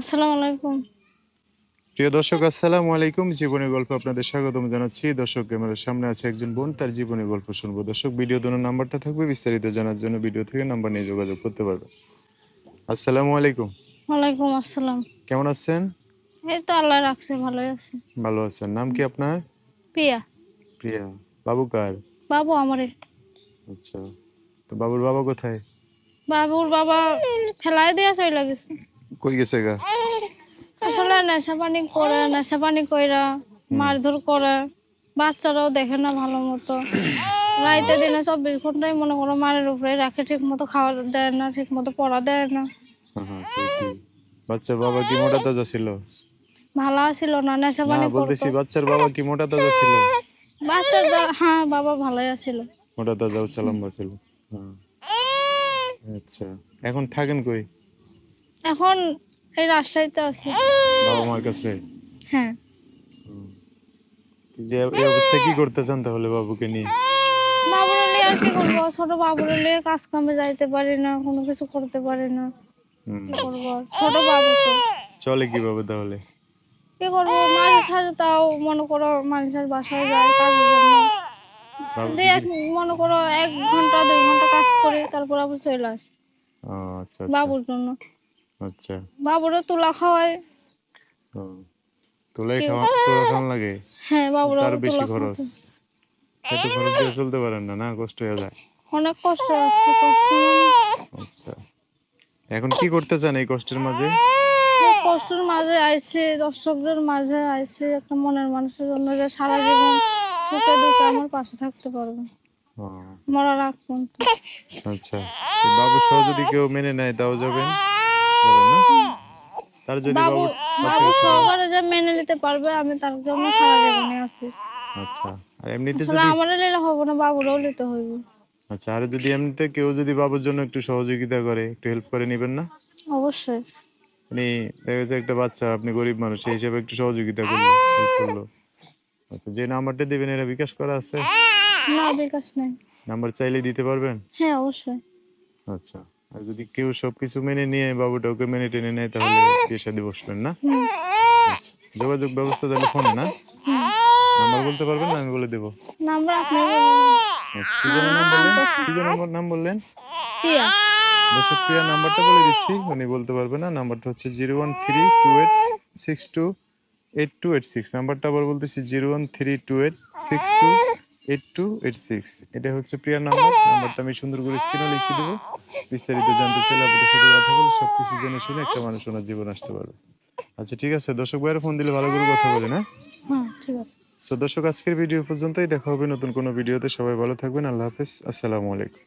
আসসালামু আলাইকুম। প্রিয় দর্শক আসসালামু আলাইকুম। জীবনের গল্প আপনাদের স্বাগতম জানাচ্ছি। দর্শক ক্যামেরার সামনে আছে একজন বোন তার জীবনের গল্প শুনব। দর্শক ভিডিও দোনো নাম্বারটা থাকবে বিস্তারিত জানার জন্য ভিডিও থেকে নাম্বার নিয়ে যোগাযোগ করতে পারবেন। আসসালামু আলাইকুম। ওয়ালাইকুম আসসালাম। কেমন আছেন? এই তো আল্লাহ রাখছে ভালোই আছে। ভালো আছেন। নাম কি আপনার? পিয়া প্রিয়া। বাবু কার? বাবু আমারে আচ্ছা। তো বাবুর বাবা কোথায়? বাবুর বাবা ফেলাই দিয়ে চলে গেছে। কই গেছে গা? আসলে নেশা পানি করে নেশা পানি কইরা মারধর করে। বাচ্চারাও দেখে না ভালো মতো। রাইতে দিনে চব্বিশ ঘন্টায় মনে করো মারের উপরে রাখে ঠিক মতো খাওয়া দেয় না ঠিক মতো পড়া দেয় না। হ্যাঁ, কি? বাচ্চার বাবা কি মোটা তাজা ছিল? ভালো ছিল না নেশা পানি বলতেছি বাচ্চার বাবা কি মোটা তাজা ছিল? বাচ্চার হ্যাঁ বাবা ভালোই আছিল। মোটা তাজা লম্বা ছিল হ্যাঁ। আচ্ছা এখন থাকেন কই? এখন এই রাজশাহীতে আছে। বাবা মার কাছে? হ্যাঁ। যে এই অবস্থায় কি করতে চান তাহলে বাবুকে নিয়ে? বাবুর নিয়ে আর কি করব? ছোট বাবুর নিয়ে কাজ কামে যাইতে পারি না কোনো কিছু করতে পারি না। কি করব? ছোট বাবু তো। চলে কীভাবে তাহলে? কি করব? মাঝে সাঝে তাও মনে করো মানুষের বাসায় যায় কাজের জন্য। দুই এক মনে করো এক ঘণ্টা দুই ঘণ্টা কাজ করি তারপর আবার চলে আসি। আচ্ছা আচ্ছা। বাবুর জন্য। আচ্ছা। বাবুরে তুলা খাওয়াই ও। তোলাই খাওয়া তোলা খাওয়ান লাগে। হ্যাঁ বাবুরে তার বেশি খরচ। এত খরচ দিয়ে চলতে পারেন না না? কষ্ট হয়ে যায়। অনেক কষ্ট আছে কষ্ট আচ্ছা। এখন কি করতে চান এই কষ্টের মাঝে? কষ্টের মাঝে আইছে দর্শকদের মাঝে আইছে একটা মনের মানুষের জন্য যে সারা জীবন সুখে দুঃখে আমার পাশে থাকতে পারবে। ও, মরার আগ পর্যন্ত। আচ্ছা। বাবু সহ যদি কেউ মেনে নেয় তাও যাবেন? তার যদি বাবু বাবু বাবু সহকারে যে মেনে নিতে পারবে আমি তার জন্য সারা জীবনে আছি। আচ্ছা আর এমনিতে যদি আমার হবে না বাবুরাও নিতে হইব। আচ্ছা আর যদি এমনিতে কেউ যদি বাবুর জন্য একটু সহযোগিতা করে একটু হেল্প করে নেবেন না? অবশ্যই। মানে দেখা যাচ্ছে একটা বাচ্চা আপনি গরিব মানুষ সেই হিসাবে একটু সহযোগিতা করল করল। আচ্ছা যে নাম্বারটা দেবেন এরা বিকাশ করা আছে? না বিকাশ নেই। নাম্বার চাইলে দিতে পারবেন? হ্যাঁ অবশ্যই। আচ্ছা। আর যদি কেউ সবকিছু মেনে নিয়ে বাবুটা ওকে মেনে টেনে নেয় তাহলে বিয়ে শাদী বসবেন না? যোগাযোগ ব্যবস্থা তাহলে ফোনে না? নাম্বার বলতে পারবেন না? আমি বলে দেবো। নাম্বার আপনি আচ্ছা, কি যেন নাম বললেন? কি যেন নাম- নাম বললেন? দর্শক প্রিয়া নাম্বারটা বলে দিচ্ছি। উনি বলতে পারবে না। নাম্বারটা হচ্ছে zero one three two eight six two eight two eight six নাম্বারটা আবার বলতেছি zero one three two eight six two eight two eight six এটা হচ্ছে প্রিয়ার নাম্বার নাম্বারটা আমি সুন্দর করে স্ক্রিনে লিখে দেবো। বিস্তারিত জানতে চাইলে আপনাদের সাথে কথা বলে সব কিছু জেনে শুনে একটা মানুষ ওনার জীবন আসতে পারবে। আচ্ছা ঠিক আছে দর্শক ভাইয়ের ফোন দিলে ভালো করে কথা বলে না ঠিক আছে। সো দর্শক আজকের ভিডিও পর্যন্তই দেখা হবে নতুন কোনো ভিডিওতে সবাই ভালো থাকবেন আল্লাহ হাফেজ আসসালামু আলাইকুম।